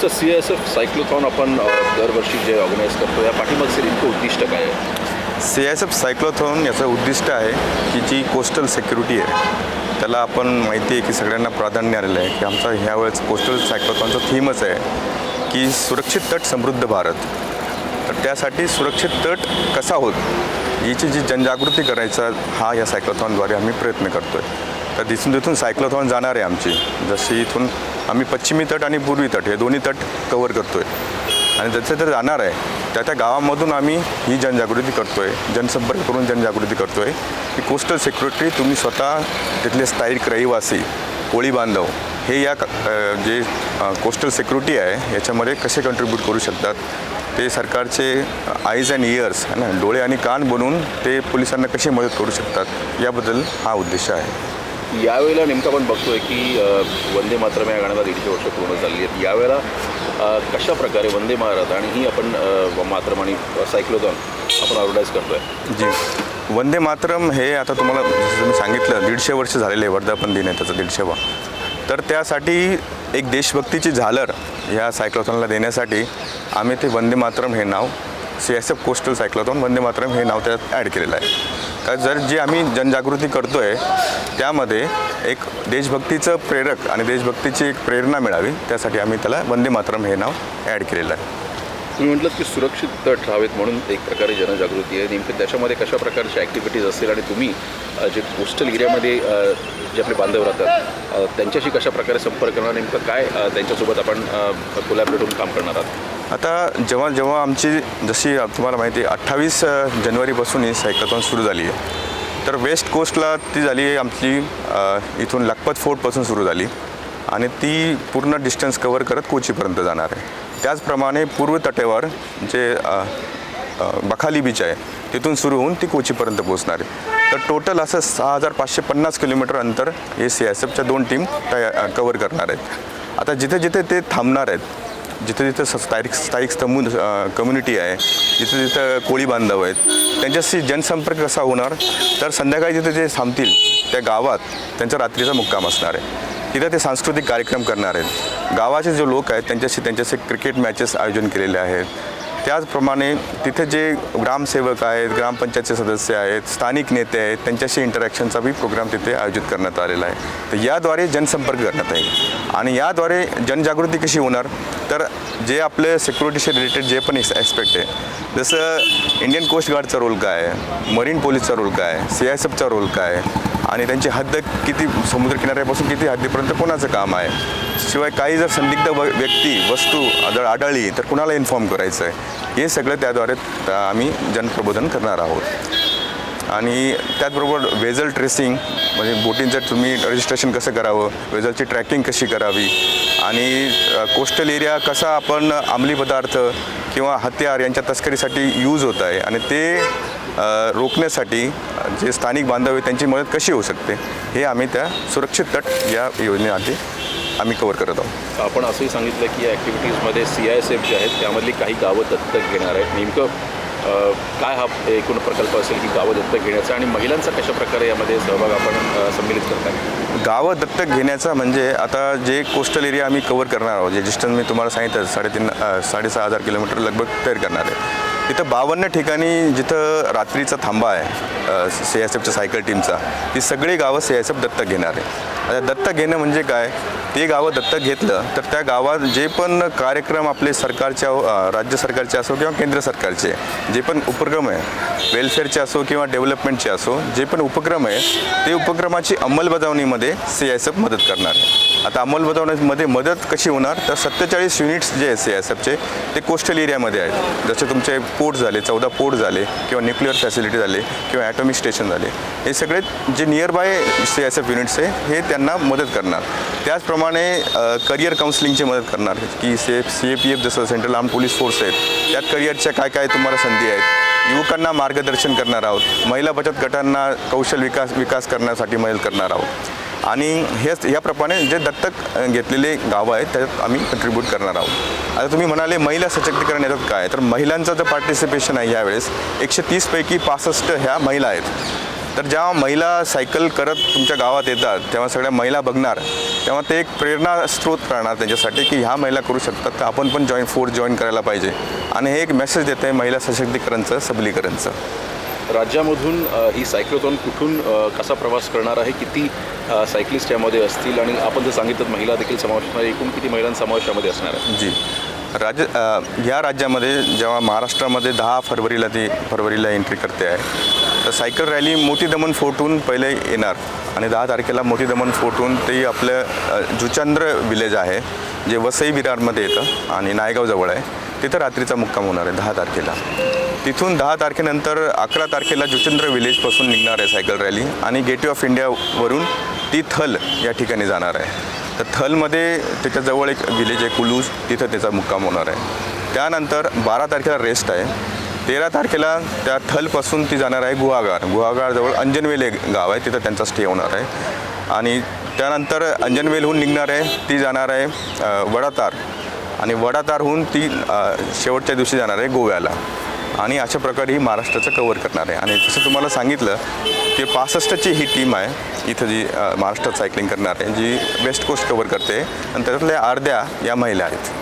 जसं C S F cyclothon आपण दरवर्षी जे ऑर्गनाईज करतो या पाठीमागचं नेमकं उद्दिष्ट काय आहे? सी एस एफ सायक्लोथॉन याचं उद्दिष्ट आहे की जी कोस्टल सिक्युरिटी आहे त्याला आपण माहिती आहे की सगळ्यांना प्राधान्य आलेलं आहे की आमचा ह्यावेळेस कोस्टल सायक्लोथॉनचं थीमच आहे की सुरक्षित तट समृद्ध भारत. तर त्यासाठी सुरक्षित तट कसा होत याची जी जनजागृती करायचा हा या सायक्लोथॉनद्वारे आम्ही प्रयत्न करतो आहे तर तिथून तिथून सायक्लोथॉन जाणार आहे आमची. जशी इथून आम्ही पश्चिमी तट आणि पूर्वी तट हे दोन्ही तट कवर करतो आहे आणि त्याचं तर जाणार आहे त्या त्या गावामधून आम्ही ही जनजागृती करतो आहे जनसंपर्क करून जनजागृती करतो आहे की कोस्टल सिक्युरिटी तुम्ही स्वतः तिथले स्थायिक रहिवासी कोळी बांधव हे या क- जे कोस्टल सिक्युरिटी आहे याच्यामध्ये कसे कंट्रीब्यूट करू शकतात? ते सरकारचे आईज अँड इयर्स है ना? डोळे आणि कान बनवून ते पोलिसांना कशी मदत करू शकतात? याबद्दल हा उद्देश आहे. यावेळेला नेमकं आपण बघतोय की वंदे मातरम या गाण्याला दीडशे वर्ष पूर्ण झाली आहेत. यावेळेला कशा प्रकारे वंदे भारत आणि ही आपण मातरम आणि सायक्लोथॉन आपण ऑर्गनाईज करतोय? जी. वंदे मातरम हे आता तुम्हाला जसं मी सांगितलं दीडशे वर्ष झालेले आहे वर्धापन दिन आहे त्याचा दीडशेवा. तर त्यासाठी एक देशभक्तीची झालर ह्या सायक्लोथॉनला देण्यासाठी आम्ही ते वंदे मातरम हे नाव C S F coastal cyclothon Vande Mataram हे नाव त्यात ॲड केलेलं आहे. का जर जी आम्ही जनजागृती करतो आहे त्यामध्ये एक देशभक्तीचं प्रेरक आणि देशभक्तीची एक प्रेरणा मिळावी त्यासाठी आम्ही त्याला वंदे मातरम हे नाव ॲड केलेलं आहे. तुम्ही म्हटलं की सुरक्षित ठरावेत म्हणून एक प्रकारे जनजागृती आहे. नेमकं त्याच्यामध्ये कशा प्रकारच्या ॲक्टिव्हिटीज असतील आणि तुम्ही जे कोस्टल एरियामध्ये जे आपले बांधव राहतात त्यांच्याशी कशा प्रकारे संपर्क करणार नेमकं काय त्यांच्यासोबत आपण कोलॅबरेट होऊन काम करणार आहात? आता जेव्हा जेव्हा आमची जशी तुम्हाला माहिती आहे अठ्ठावीस जानेवारीपासून ही सायकलॉन सुरू झाली आहे. तर वेस्ट कोस्टला ती झाली आहे आमची इथून लखपत फोर्टपासून सुरू झाली. आणि ती पूर्ण डिस्टन्स कवर करत कोचीपर्यंत जाणार आहे. त्याचप्रमाणे पूर्व तटेवर जे बखाली बीच आहे तिथून सुरू होऊन ती कोचीपर्यंत पोहोचणार आहे. तर टोटल असं सहा हजार पाचशे पन्नास किलोमीटर अंतर हे सी एस एफच्या दोन टीम तया कवर करणार आहेत. आता जिथे जिथे ते थांबणार आहेत जिथे जिथे स्थायिक स्थायिक स्तंभून कम्युनिटी आहे जिथे जिथं कोळी बांधव आहेत त्यांच्याशी जनसंपर्क कसा होणार तर संध्याकाळी जिथे जे थांबतील त्या गावात त्यांचा रात्रीचा मुक्काम असणार आहे. तिथे ते सांस्कृतिक कार्यक्रम करणार आहेत. गावाचे जे लोक आहेत त्यांच्याशी त्यांच्याशी क्रिकेट मॅचेस आयोजन केलेले आहेत. त्याचप्रमाणे तिथे जे ग्रामसेवक आहेत ग्रामपंचायतचे सदस्य आहेत स्थानिक नेते आहेत त्यांच्याशी इंटरॅक्शनचा बी प्रोग्राम तिथे आयोजित करण्यात आलेला आहे. तर याद्वारे जनसंपर्क करण्यात येईल. आणि याद्वारे जनजागृती कशी होणार? तर जे आपले सिक्युरिटीशी रिलेटेड जे पण ॲस्पेक्ट आहे जसं इंडियन कोस्ट गार्डचा रोल काय आहे? मरीन पोलीसचा रोल काय आहे? सी एस एफचा रोल काय आहे? आणि त्यांची हद्द किती समुद्रकिनाऱ्यापासून किती हद्दीपर्यंत कोणाचं काम आहे? शिवाय काही जर संदिग्ध व व्यक्ती वस्तू जर आढळली तर कुणाला इन्फॉर्म करायचं आहे हे सगळं त्याद्वारे आम्ही जनप्रबोधन करणार आहोत. आणि त्याचबरोबर वेझल ट्रेसिंग म्हणजे बोटींचं तुम्ही रजिस्ट्रेशन कसं करावं? वेझलची ट्रॅकिंग कशी करावी? आणि कोस्टल एरिया कसा आपण अंमली पदार्थ किंवा हत्यार यांच्या तस्करीसाठी यूज होत आहे? आणि ते रोखण्यासाठी जे स्थानिक बांधव आहेत त्यांची मदत कशी होऊ शकते? हे आम्ही त्या सुरक्षित तट या योजनेआधी आम्ही कवर करत आहोत. आपण असंही सांगितलं की या ॲक्टिव्हिटीजमध्ये सी आय एस एफ जे आहेत त्यामधली काही गावं दत्तक घेणार आहेत. नेमकं काय हा एकूण प्रकल्प असेल की गावं दत्तक घेण्याचा आणि महिलांचा कशा प्रकारे यामध्ये सहभाग आपण अ, सम्मिलित करताय गावं दत्तक घेण्याचा म्हणजे आता जे कोस्टल एरिया आम्ही कवर करणार आहोत जे डिस्टन्स मी तुम्हाला सांगितलं साडेतीन साडेसहा हजार किलोमीटर लगभग तयार करणार आहे. तिथं बावन्न ठिकाणी जिथं रात्रीचा थांबा आहे सी एस एफच्या सायकल टीमचा ती सगळी गावं सी एस एफ दत्तक घेणार आहे. आता दत्तक घेणं म्हणजे काय? ते गावं दत्तक घेतलं तर त्या गावात जे पण कार्यक्रम आपले सरकारच्या राज्य सरकारचे असो किंवा केंद्र सरकारचे जे पण उपक्रम आहे वेलफेअरचे असो किंवा डेव्हलपमेंटचे असो जे पण उपक्रम आहे ते उपक्रमाची अंमलबजावणीमध्ये सी एस एफ मदत करणार आहे. आता अंमलबजावणीमध्ये मदत कशी होणार? तर सत्तेचाळीस युनिट्स जे आहेत सी एस एफचे ते कोस्टल एरियामध्ये आहेत. जसे तुमचे पोर्ट झाले चौदा पोर्ट झाले किंवा न्यूक्लिअर फॅसिलिटी झाले किंवा ॲटॉमिक स्टेशन झाले हे सगळे जे nearby C S F units आहे हे त्यांना मदत करणार. त्याचप्रमाणे करिअर काउन्सिलिंगची मदत करणार. की से सी ए पी एफ जसं सेंट्रल आर्म पोलीस फोर्स आहेत त्यात करिअरच्या काय काय तुम्हाला संधी आहेत. युवकांना मार्गदर्शन करणार आहोत. महिला बचत गटांना कौशल विकास विकास करण्यासाठी मदत करणार आहोत. आणि हेच याप्रमाणे जे दत्तक घेतलेले गावं आहेत त्यात आम्ही कंट्रीब्यूट करणार आहोत. आता तुम्ही म्हणाले महिला सशक्तीकरण याच्यात काय? तर महिलांचं जर पार्टिसिपेशन आहे यावेळेस एकशे तीसपैकी पासष्ट ह्या महिला आहेत. तर जेव्हा महिला सायकल करत तुमच्या गावात येतात तेव्हा सगळ्या महिला बघणार तेव्हा ते एक प्रेरणा स्रोत राहणार त्यांच्यासाठी की ह्या महिला करू शकतात तर आपण पण जॉईन फोर्स जॉईन करायला पाहिजे. आणि हे एक मेसेज देतं आहे महिला सशक्तीकरणचं सबलीकरणचं. राज्यामधून ही सायक्लोथॉन कुठून कसा प्रवास करणार आहे? किती सायकलिस्ट यामध्ये असतील? आणि आपण जर सांगितलं महिला देखील समावेश एकूण किती महिलांचा समावेश यामध्ये असणार आहे? जी. राज्य अ, या राज्यामध्ये जेव्हा महाराष्ट्रामध्ये दहा फरवरीला ती फरवरीला एंट्री करते आहे तर सायकल रॅली मोती दमन फोर्टहून पहिले येणार. आणि दहा तारखेला मोती दमन फोर्टहून ते आपलं जुचंद्र विलेज आहे जे वसई विरारमध्ये येतं आणि नायगावजवळ आहे. तिथं रात्रीचा मुक्काम होणार आहे दहा तारखेला. तिथून दहा तारखेनंतर अकरा तारखेला जुचंद्र विलेजपासून निघणार आहे सायकल रॅली आणि गेटवे ऑफ इंडियावरून ती थल या ठिकाणी जाणार आहे. तर थलमध्ये त्याच्याजवळ एक विलेज आहे कुलूज तिथं त्याचा मुक्काम होणार आहे. त्यानंतर बारा तारखेला रेस्ट आहे. तेरा तारखेला त्या थलपासून ती जाणार आहे गुहागार. गुहागारजवळ अंजनवेल एक गाव आहे तिथं त्यांचा स्टे होणार आहे. आणि त्यानंतर अंजनवेलहून निघणार आहे ती जाणार आहे वडातार. आणि वडातारहून ती शेवटच्या दिवशी जाणार आहे गोव्याला. आणि अशा प्रकारे ही महाराष्ट्राचं कवर करणार आहे. आणि जसं तुम्हाला सांगितलं की पासष्टची ही टीम आहे इथं जी महाराष्ट्रात सायकलिंग करणार आहे जी वेस्ट कोस्ट कवर करते आणि त्याच्यातल्या अर्ध्या या महिला आहेत.